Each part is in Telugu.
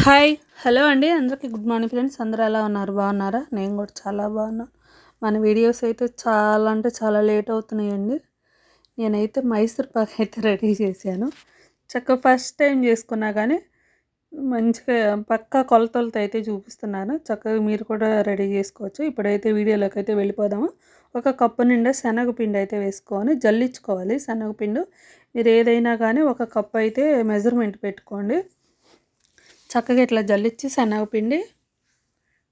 హాయ్ హలో అండి. అందరికీ గుడ్ మార్నింగ్ ఫ్రెండ్స్. అందరూ ఎలా ఉన్నారు? బాగున్నారా? నేను కూడా చాలా బాగున్నాను మన వీడియోస్ అయితే చాలా అంటే చాలా లేట్ అవుతున్నాయండి. నేనైతే మైసూర్ పాక్ అయితే రెడీ చేశాను. చక్కగా ఫస్ట్ టైం చేసుకున్నా కానీ మంచిగా పక్కా కొలతలతో అయితే చూపిస్తున్నాను. చక్కగా మీరు కూడా రెడీ చేసుకోవచ్చు. ఇప్పుడైతే వీడియోలోకి అయితే వెళ్ళిపోదాము. ఒక కప్పు నిండా శనగపిండి అయితే వేసుకొని జల్లించుకోవాలి. శనగపిండి మీరు ఏదైనా కానీ ఒక కప్పు అయితే మెజర్మెంట్ పెట్టుకోండి. చక్కగా ఇట్లా జల్లించి శనగపిండి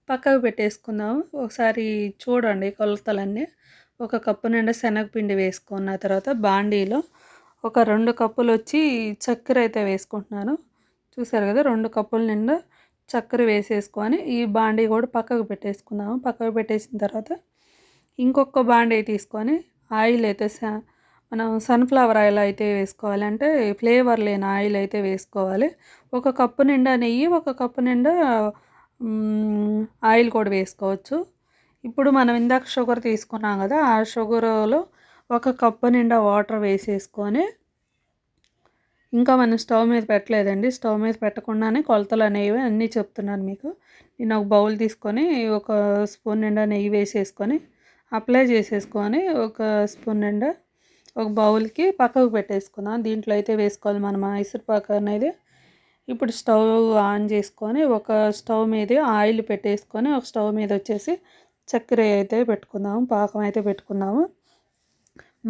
పక్కకు పెట్టేసుకుందాం ఒకసారి చూడండి కొలతలన్నీ. ఒక కప్పు నిండా శనగపిండి వేసుకున్న తర్వాత బాండీలో ఒక రెండు కప్పులు వచ్చి చక్కెర అయితే వేసుకుంటున్నాను. చూసారు కదా రెండు కప్పుల నిండా చక్కెర వేసేసుకొని ఈ బాండీ కూడా పక్కకు పెట్టేసుకుందాము. పక్కకు పెట్టేసిన తర్వాత ఇంకొక బాండీ తీసుకొని ఆయిల్ అయితే మనం సన్ఫ్లవర్ ఆయిల్ అయితే వేసుకోవాలంటే ఫ్లేవర్ లేని ఆయిల్ అయితే వేసుకోవాలి. ఒక కప్పు నిండా నెయ్యి ఒక కప్పు నిండా ఆయిల్ కూడా వేసుకోవచ్చు. ఇప్పుడు మనం ఇందాక షుగర్ తీసుకున్నాం కదా ఆ షుగర్లో ఒక కప్పు నిండా వాటర్ వేసేసుకొని ఇంకా మనం స్టవ్ మీద పెట్టలేదండి. స్టవ్ మీద పెట్టకుండానే కొలతలు అనేవి అన్నీ చెప్తున్నాను మీకు. నేను ఒక బౌల్ తీసుకొని ఒక స్పూన్ నిండా నెయ్యి వేసేసుకొని అప్లై చేసేసుకొని ఒక స్పూన్ నిండా ఒక బౌల్కి పక్కకు పెట్టేసుకుందాం దీంట్లో అయితే వేసుకోవాలి మనం మైసూర్పాకు అనేది. ఇప్పుడు స్టవ్ ఆన్ చేసుకొని ఒక స్టవ్ మీద ఆయిల్ పెట్టేసుకొని ఒక స్టవ్ మీద వచ్చేసి చక్కెర అయితే పెట్టుకుందాము పాకం అయితే పెట్టుకుందాము.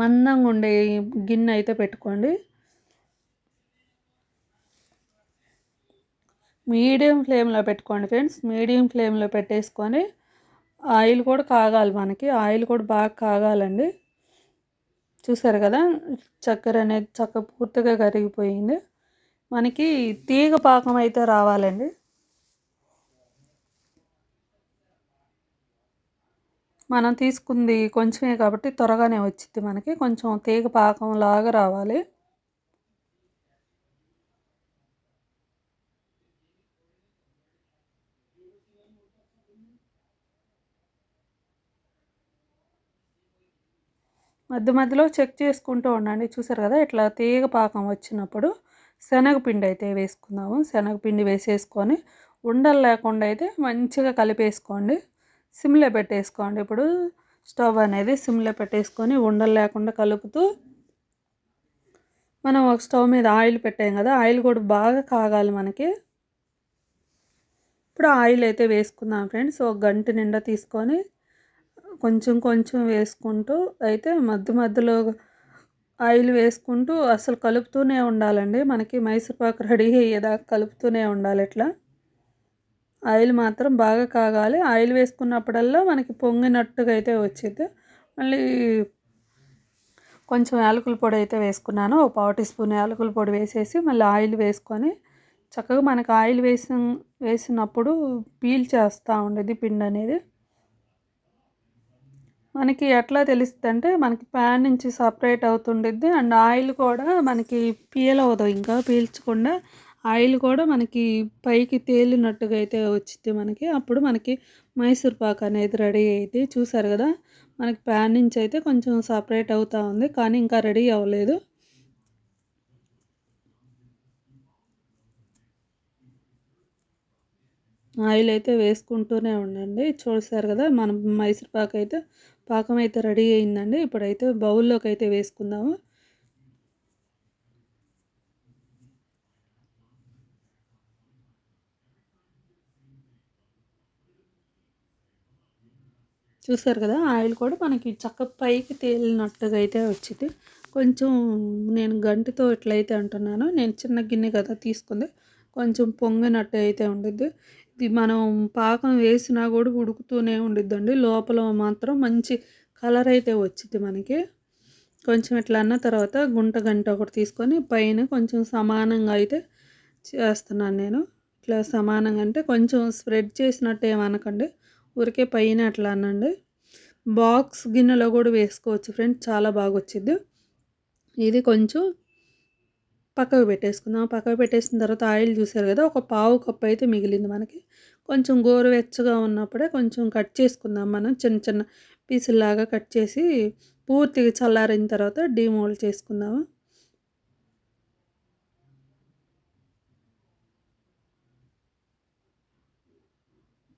మందంగా ఉండే గిన్నె అయితే పెట్టుకోండి. మీడియం ఫ్లేమ్లో పెట్టుకోండి ఫ్రెండ్స్. మీడియం ఫ్లేమ్లో పెట్టేసుకొని ఆయిల్ కూడా కాగాలి మనకి. ఆయిల్ కూడా బాగా కాగాలండి. చూసారు కదా చక్కెర అనేది చక్క పూర్తిగా కరిగిపోయింది. మనకి తీగ పాకం అయితే రావాలండి. మనం తీసుకుంది కొంచెమే కాబట్టి త్వరగానే వచ్చింది మనకి. కొంచెం తీగ పాకం లాగా రావాలి. మధ్య మధ్యలో చెక్ చేసుకుంటూ ఉండండి. చూసారు కదా ఇట్లా తీగ పాకం వచ్చినప్పుడు శనగపిండి అయితే వేసుకుందాము. శనగపిండి వేసేసుకొని ఉండలు లేకుండా అయితే మంచిగా కలిపేసుకోండి. సిమ్లో పెట్టేసుకోండి. ఇప్పుడు స్టవ్ అనేది సిమ్లో పెట్టేసుకొని ఉండలు లేకుండా కలుపుతూ మనం ఒక స్టవ్ మీద ఆయిల్ పెట్టాం కదా ఆయిల్ కూడా బాగా కాగాలి మనకి. ఇప్పుడు ఆయిల్ అయితే వేసుకుందాం ఫ్రెండ్స్. ఒక గంట నిండా తీసుకొని కొంచెం కొంచెం వేసుకుంటూ అయితే మధ్య మధ్యలో ఆయిల్ వేసుకుంటూ అసలు కలుపుతూనే ఉండాలండి. మనకి మైసూర్పాకు రెడీ అయ్యేదాకా కలుపుతూనే ఉండాలి ఇట్లా ఆయిల్ మాత్రం బాగా కాగాలి. ఆయిల్ వేసుకున్నప్పుడల్లా మనకి పొంగినట్టుగా అయితే వచ్చింది. మళ్ళీ కొంచెం యాలకుల పొడి అయితే వేసుకున్నాను. ఒక పావు టీ స్పూన్ యాలకుల పొడి వేసేసి మళ్ళీ ఆయిల్ వేసుకొని చక్కగా మనకి ఆయిల్ వేసి వేసినప్పుడు పీల్ చేస్తూ ఉండేది పిండి అనేది. మనకి ఎట్లా తెలుస్తుంది అంటే మనకి ప్యాన్ నుంచి సపరేట్ అవుతుండిద్ది. అండ్ ఆయిల్ కూడా మనకి పీల్ అవ్వదు ఇంకా పీల్చకుండా. ఆయిల్ కూడా మనకి పైకి తేలినట్టుగా అయితే వచ్చింది మనకి. అప్పుడు మనకి మైసూర్ పాక్ అనేది రెడీ అయితే చూసారు కదా మనకి ప్యాన్ నుంచి అయితే కొంచెం సపరేట్ అవుతూ ఉంది. కానీ ఇంకా రెడీ అవ్వలేదు. ఆయిల్ అయితే వేసుకుంటూనే ఉండండి. చూసారు కదా మనం మైసూర్ పాక్ అయితే పాకం అయితే రెడీ అయిందండి. ఇప్పుడైతే బౌల్లోకి అయితే వేసుకుందాము. చూసారు కదా ఆయిల్ కూడా మనకి చక్క పైకి తేలినట్టుగా అయితే వచ్చింది. కొంచెం నేను గంటితో ఎట్లయితే అంటున్నాను. నేను చిన్న గిన్నె కదా తీసుకుంది కొంచెం పొంగినట్టు అయితే ఉండిద్ది. మనం పాకం వేసినా కూడా ఉడుకుతూనే ఉండిద్దండి. లోపల మాత్రం మంచి కలర్ అయితే వచ్చింది మనకి. కొంచెం ఇట్లా అన్న తర్వాత గుంట గంట ఒకటి తీసుకొని పైన కొంచెం సమానంగా అయితే చేస్తున్నాను నేను. ఇట్లా సమానంగా అంటే కొంచెం స్ప్రెడ్ చేసినట్టు ఏమనకండి. ఊరికే పైన అట్లా అనండి. బాక్స్ గిన్నెలో కూడా వేసుకోవచ్చు ఫ్రెండ్స్ చాలా బాగా వచ్చింది ఇది కొంచెం పక్కకు పెట్టేసుకుందాం. పక్కకు పెట్టేసిన తర్వాత ఆయిల్ చూసారు కదా ఒక పావు కప్పు అయితే మిగిలింది మనకి. కొంచెం గోరువెచ్చగా ఉన్నప్పుడే కొంచెం కట్ చేసుకుందాం మనం. చిన్న చిన్న పీసుల్లాగా కట్ చేసి పూర్తిగా చల్లారిన తర్వాత డీమోల్డ్ చేసుకుందాము.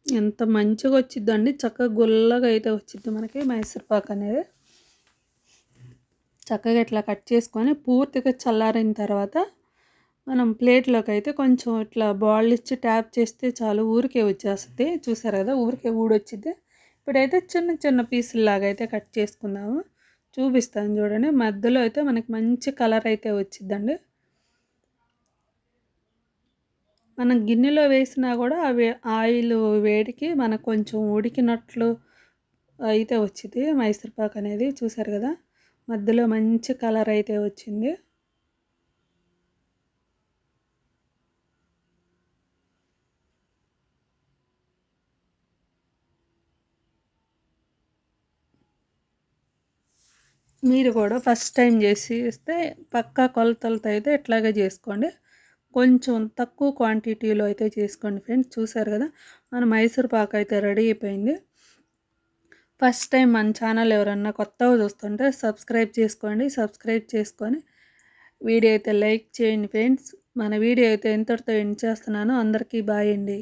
ఎంత మంచిగా వచ్చిద్దండి. చక్కగా గుల్లగా అయితే వచ్చిద్ది మనకి మైసూర్ పాక్ అనేది. చక్కగా ఇట్లా కట్ చేసుకొని పూర్తిగా చల్లారిన తర్వాత మనం ప్లేట్లోకి అయితే కొంచెం ఇట్లా బాల్ ఇచ్చి ట్యాప్ చేస్తే చాలు ఊరికే వచ్చేస్తుంది. చూసారు కదా ఊరికే ఊడొచ్చింది ఇప్పుడైతే చిన్న చిన్న పీసుల్లాగా అయితే కట్ చేసుకుందాము. చూపిస్తాను చూడండి. మధ్యలో అయితే మనకి మంచి కలర్ అయితే వచ్చిందండి మనం గిన్నెలో వేసినా కూడా అవి ఆయిల్ వేడికి మనకు కొంచెం ఉడికినట్లు అయితే వచ్చింది మైసూర్పాక్ అనేది. చూసారు కదా మధ్యలో మంచి కలర్ అయితే వచ్చింది. మీరు కూడా ఫస్ట్ టైం చేసి ఇస్తే పక్కా కొలతలతో అయితే ఇట్లాగే చేసుకోండి. కొంచెం తక్కువ క్వాంటిటీలో అయితే చేసుకోండి ఫ్రెండ్స్ చూసారు కదా? మన మైసూర్ పాక్ అయితే రెడీ అయిపోయింది. ఫస్ట్ టైం మన ఛానల్ ఎవరన్నా కొత్తగా చూస్తుంటే సబ్స్క్రైబ్ చేసుకోండి సబ్స్క్రైబ్ చేసుకొని వీడియో అయితే లైక్ చేయండి ఫ్రెండ్స్. మన వీడియో అయితే ఎంతటితో ఎండ్ చేస్తున్నానో అందరికీ బాయ్ అండి.